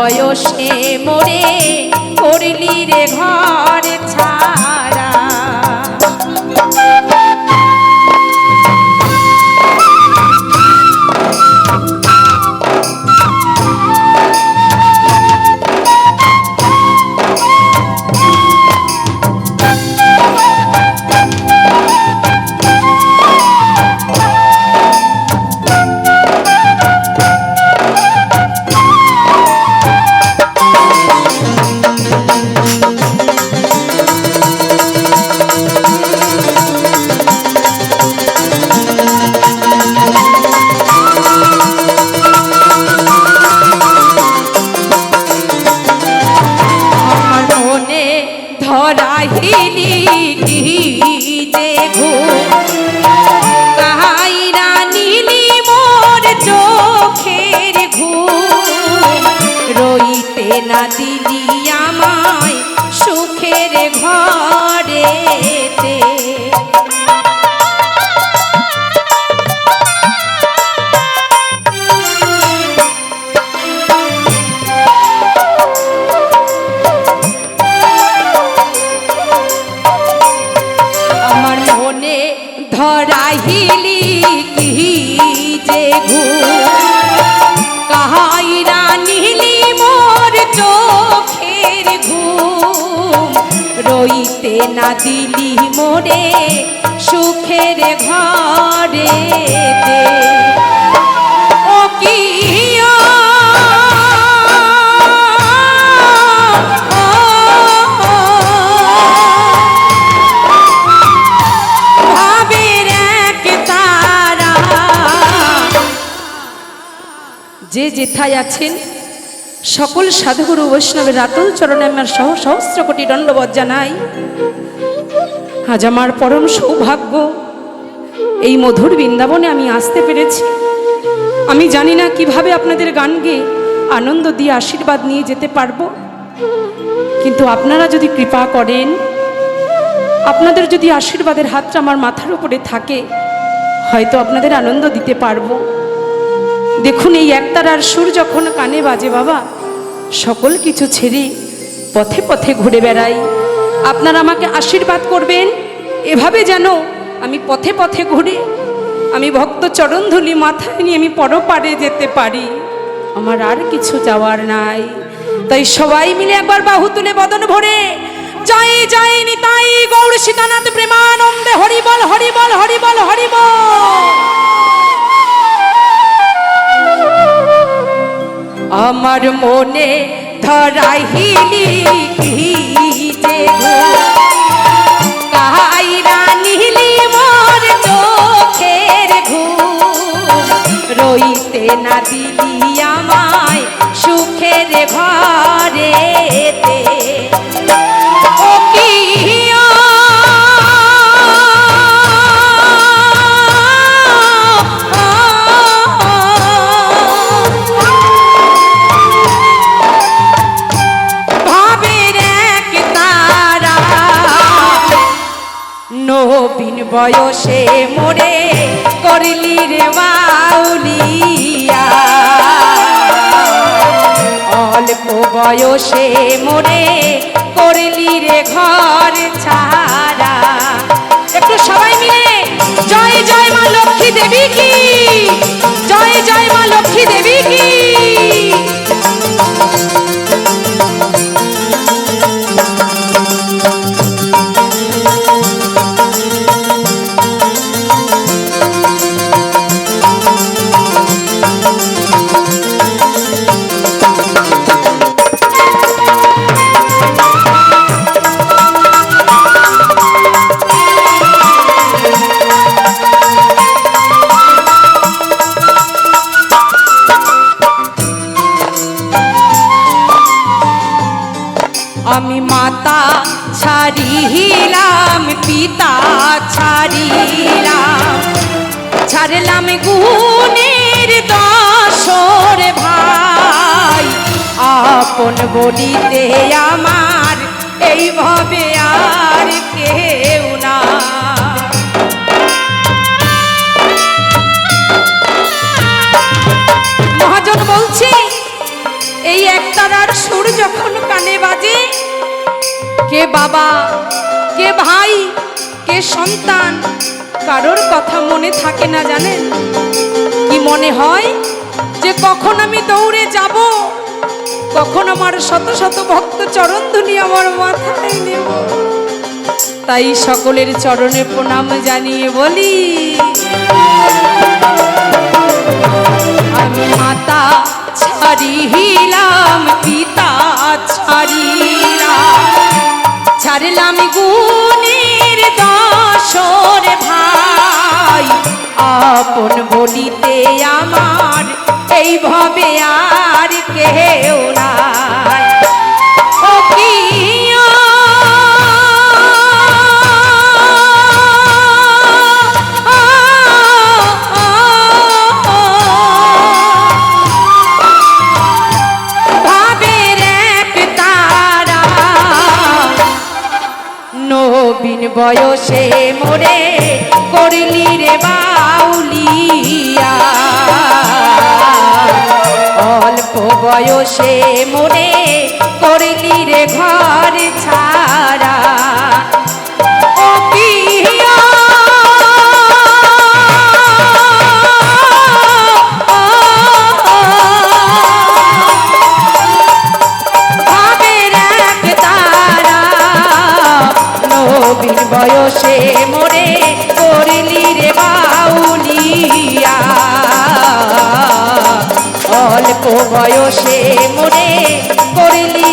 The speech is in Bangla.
বয়সে মোরে করলি রে ঘর। দিলি আমায় সুখের ঘরেতে দিলি মোরে, সুখের ঘরে ও যে যেথায় আছেন, সকল সাধুগুরু বৈষ্ণবের রাতুল চরণে আমার সহ সহস্র কোটি দণ্ডবত জানাই। আজ আমার পরম সৌভাগ্য। এই মধুর বৃন্দাবনে আমি আসতে পেরেছি। আমি জানি না কীভাবে আপনাদের গান গেয়ে আনন্দ দিয়ে আশীর্বাদ নিয়ে যেতে পারব। কিন্তু আপনারা যদি কৃপা করেন, আপনাদের যদি আশীর্বাদের হাতটা আমার মাথার উপরে থাকে, হয়তো আপনাদের আনন্দ দিতে পারব। দেখুন এই একতারার সুর যখন কানে বাজে, বাবা, সকল কিছু ছেড়ে পথে পথে ঘুরে বেড়াই। আপনারা আমাকে আশীর্বাদ করবেন। এভাবে যেন আমি পথে পথে ঘুরে, আমি ভক্ত চরণধুলি মাথায় নিয়ে আমি পরপারে যেতে পারি। আমার আর কিছু যাওয়ার নাই। তাই সবাই মিলে একবার বাহু তুলে বদন ভরে জয় জয় নিতাই গৌর সীতানাথ প্রেমানন্দে, হরিবল হরিবল হরিবল হরিবল। আমার মনে ধরাইলি কি যে না দিলি আমায় সুখের ঘরেতে ও কি বয়সে মোরে বয়সে মোরে করলি রে ঘর ছাড়া। একটু সবাই মিলে জয় জয় মা লক্ষ্মী দেবী কি? জয় জয় মা লক্ষ্মী দেবী কি? আমি মাতা ছাড়িলাম পিতা ছাড়িলাম। ছাড়লাম গুণের দশর ভাই। আপন বলিতে আমার কে বাবা, কে ভাই, কে সন্তান, কারোর কথা মনে থাকে না জানেন? কি মনে হয় যে কখন আমি দৌড়ে যাব? কখন আমার শত শত ভক্ত চরণ ধুলি আমার মাথায় নেব? তাই সকলের চরণে প্রণাম জানিয়ে বলি, আমি মাতা ছাড়িলাম পিতা ছাড়িলাম। ছাড়লাম গুণের দশর ভাই। আপন বলিতে আমার এই ভবে আর কেউ নাই। নবীন বয়সে মোরে করলি রে বাউলিয়া। অল্প বয়সে মোরে করলি রে ঘর ছাড়া। নবীন বয়সে মোরে করিলি রে বাউলিয়া। অল্প বয়সে মোরে করলি